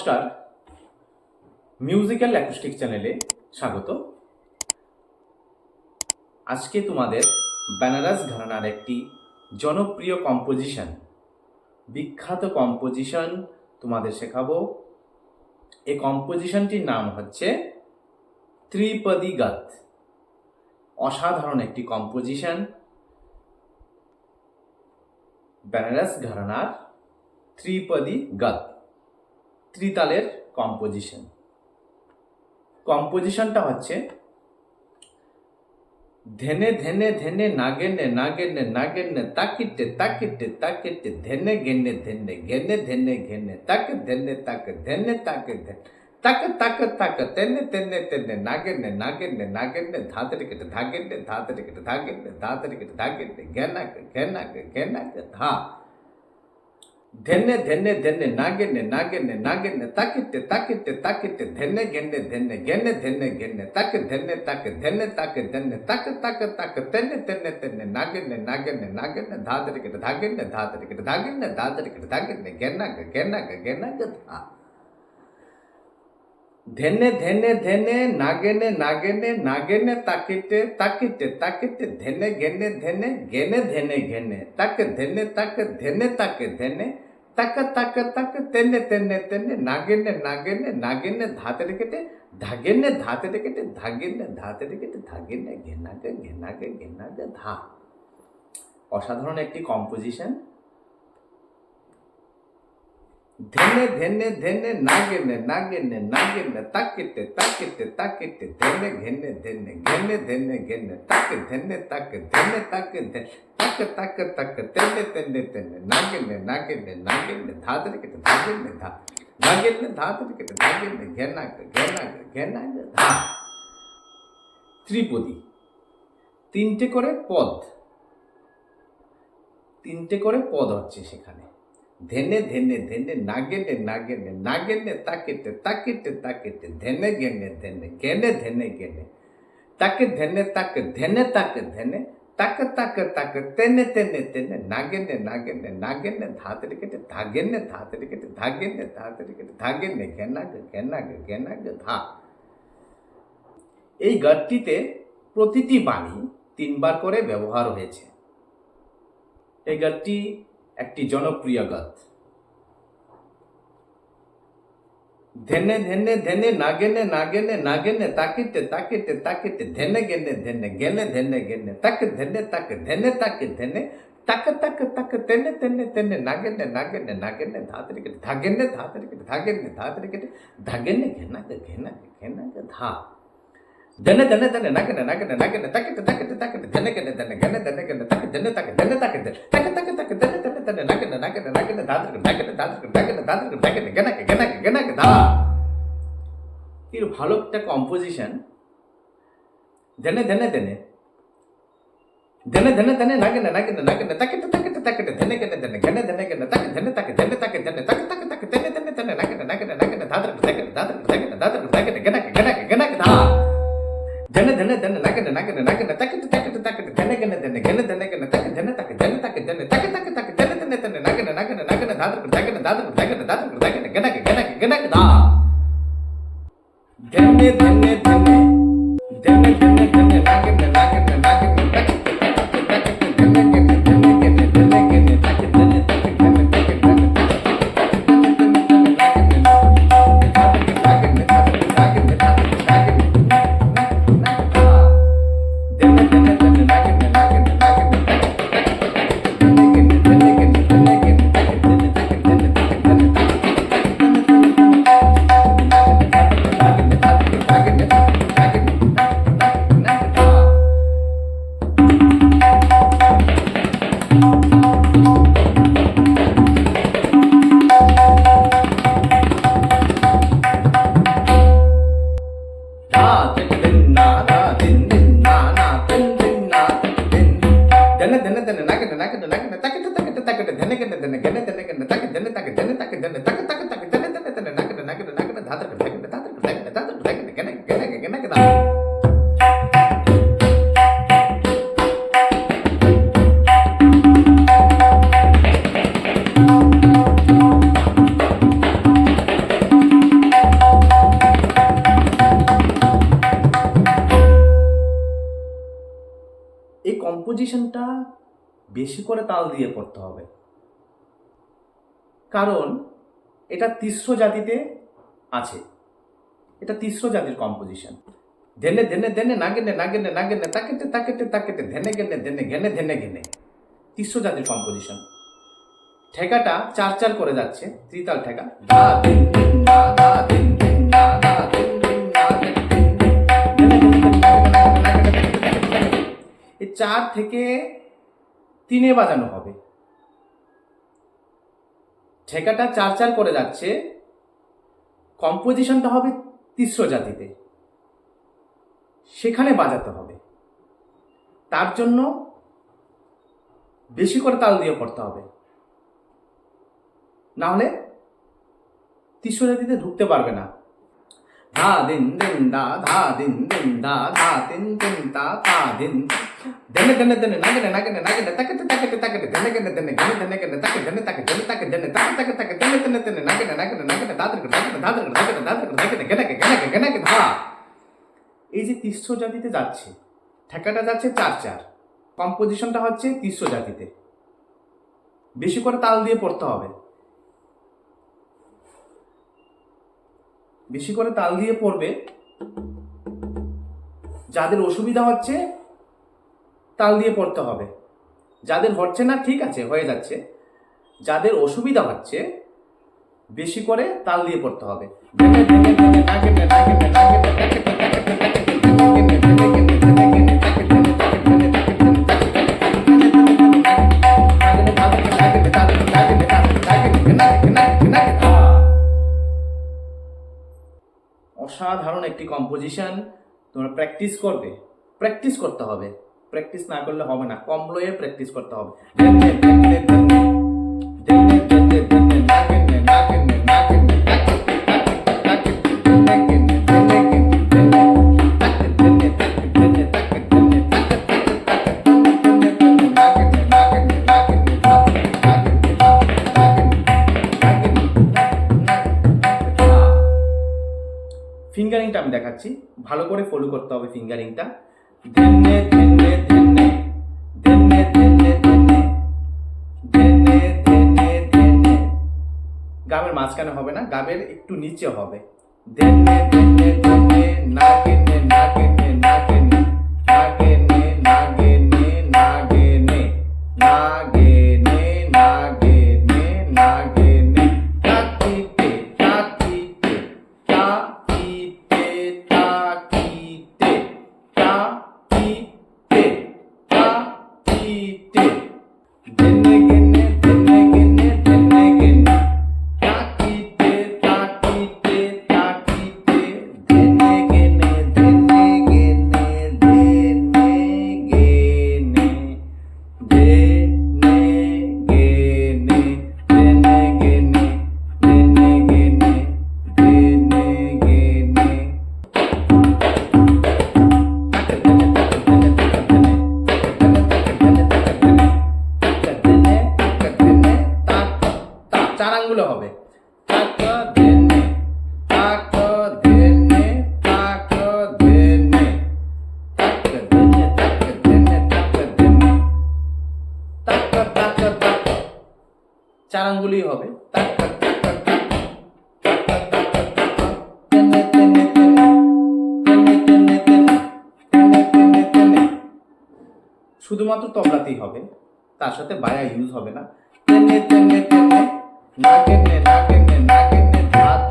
নমস্কার। Musical acoustic চ্যানেলে স্বাগত। আজকে তোমাদের বেনারস ঘরানার একটি জনপ্রিয় কম্পোজিশন বিখ্যাত কম্পোজিশন তোমাদের শেখাবো। এই কম্পোজিশনটির নাম হচ্ছে ত্রিপদী গাত। অসাধারণ একটি কম্পোজিশন বেনারস ঘরানার ত্রিপদী গাত। ত্রিতালের কম্পোজিশন কম্পোজিশনটা হচ্ছে ধেনে ধেনে ধেনে নাগেনে নাগেনে নাগেনে তাকিটে তাকিটে তাকিটে ধেনে গেনে ধেনে গেনে ধেনে ঘেনে তাক ধেনে তাক ধেনে তাকে ধেনে তাক তাক তাক তেনে তেনে তেনে নাগেনে নাগেনে নাগেনে ধাতরে কেটে ধাগেনে ধাতরে কেটে ধাগেনে ধাতরে কেটে ধাগেনে ঘেনাক ঘেনাক ঘেনাক ধা धन्य धन्य धन्य नागिन्य नागिन्य नागिन्य ताकित्य ताकित्य ताकित्य धन्य, गन्य धन्य गन्य धन्य, गन्य तक धन्य तक धन्य तक धन्य तक तक तक तन्य तन्य तन्य नागिन्य नागिन्य नागिन्य धादरिकिट धागिन्य धादरिकिट धागिन्य धादरिकिट धागिन्य गन्ना गन्ना गन्ना धा। ধেনে ধেনে ধেনে, নাগেনে নাগেনে নাগেনে তাকিতে তাকিতে তাকিতে ধেনে গেনে ধেনে গেনে ধেনে ঘেনে তাকে ধেনে তাকে ধেনে তাকে ধেনে, তাক তাক তাক তেনে তেনে তেনে, নাগেনে নাগেনে নাগেনে ধাতে রেখেটে ধাগেনে ধাতে রেখেটে ধাগেনে ধাতে রেখেটে ধাগেনে ঘেনাকে ঘেনাকে ঘেনাকে ধা। অসাধারণ একটি কম্পোজিশন ধেনে ধেনে ধেনে নাগেনে নাগেনে নাগেনে, তাকিতে তাকিতে তাকিতে, ধেনে ঘেনে ধেনে ঘেনে ধেনে ঘেনে, তাকে ধেনে তাকে ধেনে, তাকে ধে, তাকে তাকে তাকে তেনে তেনে তেনে নাগেনে নাগেনে নাগেনে ধাদরে কেটে ধাগেনে ধা, নাগেনে ধাদরে কেটে ধাগেনে ঘেনাকে ঘেনাকে ঘেনাকে ধা। ত্রিপদী, তিনটে করে পদ, তিনটে করে পদ হচ্ছে সেখানে। ধেনে ধেনে ধেনে নাগেনে নাগেনে নাগেনে তাকেতে তাকেতে তাকেতে ধেনে গেনে ধেনে গেনে ধেনে গেনে তাকে ধেনে তাকে ধেনে তাকে ধেনে তাকে তাকে তাকে তেনে তেনে তেনে নাগেনে নাগেনে নাগেনে ধাতরে কেটে ধাগেনে ধাতরে কেটে ধাগেনে ধাতরে কেটে ধাগেনে ঘেনাগে ঘেনাগে ঘেনাগে ধা এই গানটিতে প্রতিটি বাণী তিনবার করে ব্যবহার হয়েছে এই গানটি একটি জনপ্রিয় গাত ধেনে ধেনে ধেনে নাগেনে নাগেনে নাগেনে তাকিতে তাকিতে তাকিতে ধেনে গেনে ধেনে গেনে ধেনে গেনে তাকে ধেনে তাকে ধেনে তাকে ধেনে তাক তাক তাক তেনে তেনে তেনে নাগেনে নাগেনে নাগেনে ধাতরে কেটে ধাগেনে ধাতরে কেটে ধাগেনে ধাতরে কেটে ধাগেনে ঘেনাকে ঘেনাকে ঘেনাকে ধা। ধনে ধনে ধনে নাগেনে নাগেনে নাগেনে তাকিতে তাকিতে তাকিতে ধনে গেনে ধনে গেনে ধনে গেনে তাকে ধনে তাকে ধনে তাকে ধনে তাকে তাকে তাকে ধনে ধনে ধনে নাগেনে নাগেনে নাগেনে ধাতরে নাগেনে ধাতরে নাগেনে ধাতরে নাগেনে গেনাকে গেনাকে গেনাকে ধা কি ভালো একটা কম্পোজিশন ধনে ধনে ধনে ধনে ধনে ধনে নাগেনে নাগেনে নাগেনে তাকিতে তাকিতে তাকিতে ধনে গেনে ধনে গেনে ধনে গেনে তাকে ধনে তাকে ধনে তাকে ধনে তাকে তাকে তাকে ধনে ধনে ধনে নাগেনে নাগেনে নাগেনে ধাতরে নাগেনে ধাতরে নাগেনে ধাতরে নাগেনে গেনাকে গেনাকে গেনাকে ধা ಧನ தென்ன தென்ன தென்ன நக்கன நக்கன நக்கன தக்கட்டு தக்கட்டு தக்கட்டு தென்ன கண்ண தென்ன கண்ண தென்ன கண்ண தக்க தென்ன தக்க தென்ன தக்க தென்ன தக்க தக்க தக்க தென்ன தென்ன தென்ன நக்கன நக்கன நக்கன தாதக்கு தக்கன தாதக்கு தக்கன தாதக்கு தக்கன கணக்கு கணக்கு கணக்கு தான் தென்ன தென்ன దన్న తక దన్న తక దన్న తక తక తక దన్న దన్న దన్న నక నక నక ధాతర నక ధాతర నక ధాతర నక నక నక నక నక এই কম্পোজিশনটা বেশি করে তাল দিয়ে করতে হবে কারণ এটা তিস্র জাতিতে আছে। এটা তিস্র জাতির কম্পোজিশন ধেনে ধেনে ধেনে না গেনে না গেনে না গেনে তাকেটে তাকেটে তাকেটে ধেনে, গেনে ধেনে গেনে ধেনে, গেনে। তিস্র জাতির কম্পোজিশন ঠেকাটা চার চার করে যাচ্ছে, ত্রিতাল ঠেকা। চার থেকে তিনে বাজানো হবে। ঠেকাটা চার চার করে যাচ্ছে কম্পোজিশনটা হবে তিস্র জাতিতে। সেখানে বাজাতে হবে। তার জন্য বেশি করে তাল দিয়ে পড়তে হবে। না হলে তিস্র জাতিতে ঢুকতে পারবে না। ধা দিন দিন দা ধা দিন দিন দা ধা দিন দিন দা তা দিন দেনে দেনে দেনে নাগে নাগে নাগে তাকে তাকে তাকে দেনে গেনে দেনে গেনে তাকে দেনে তাকে তাকে দেনে তাকে তাকে তাকে দেনে দেনে নাগে নাগে নাগে দাদর দাদর দাদর দাদর দাদর নাগে নাগে নাগে ধা এই যে তিস্র জাতিতে যাচ্ছে ঠেকাটা যাচ্ছে চার চার কম্পোজিশনটা হচ্ছে তিস্র জাতিতে বেশি করে তাল দিয়ে পড়তে হবে বেশি করে তাল দিয়ে পড়বে। যাদের অসুবিধা হচ্ছে, তাল দিয়ে পড়তে হবে। যাদের হচ্ছে না, ঠিক আছে, হয়ে যাচ্ছে। যাদের অসুবিধা হচ্ছে, বেশি করে তাল দিয়ে পড়তে হবে। একটি কম্পোজিশন তোমরা প্র্যাকটিস করবে। প্র্যাকটিস করতে হবে। প্র্যাকটিস না করলে হবে না। কম লয়ে প্র্যাকটিস করতে হবে। ফিঙ্গারিংটা আমি দেখাচ্ছি। ভালো করে ফলো করতে হবে ফিঙ্গারিংটা ধেনে গামের মাঝখানে হবে না গামের একটু নিচে হবে। ধেনে চার আঙ্গুলি হবে। শুধুমাত্র তবলাতেই হবে। তার সাথে বায়া ইউজ হবে না। তেনে তেনে তেনে নাগেনে নাগেনে নাগেনে ধাত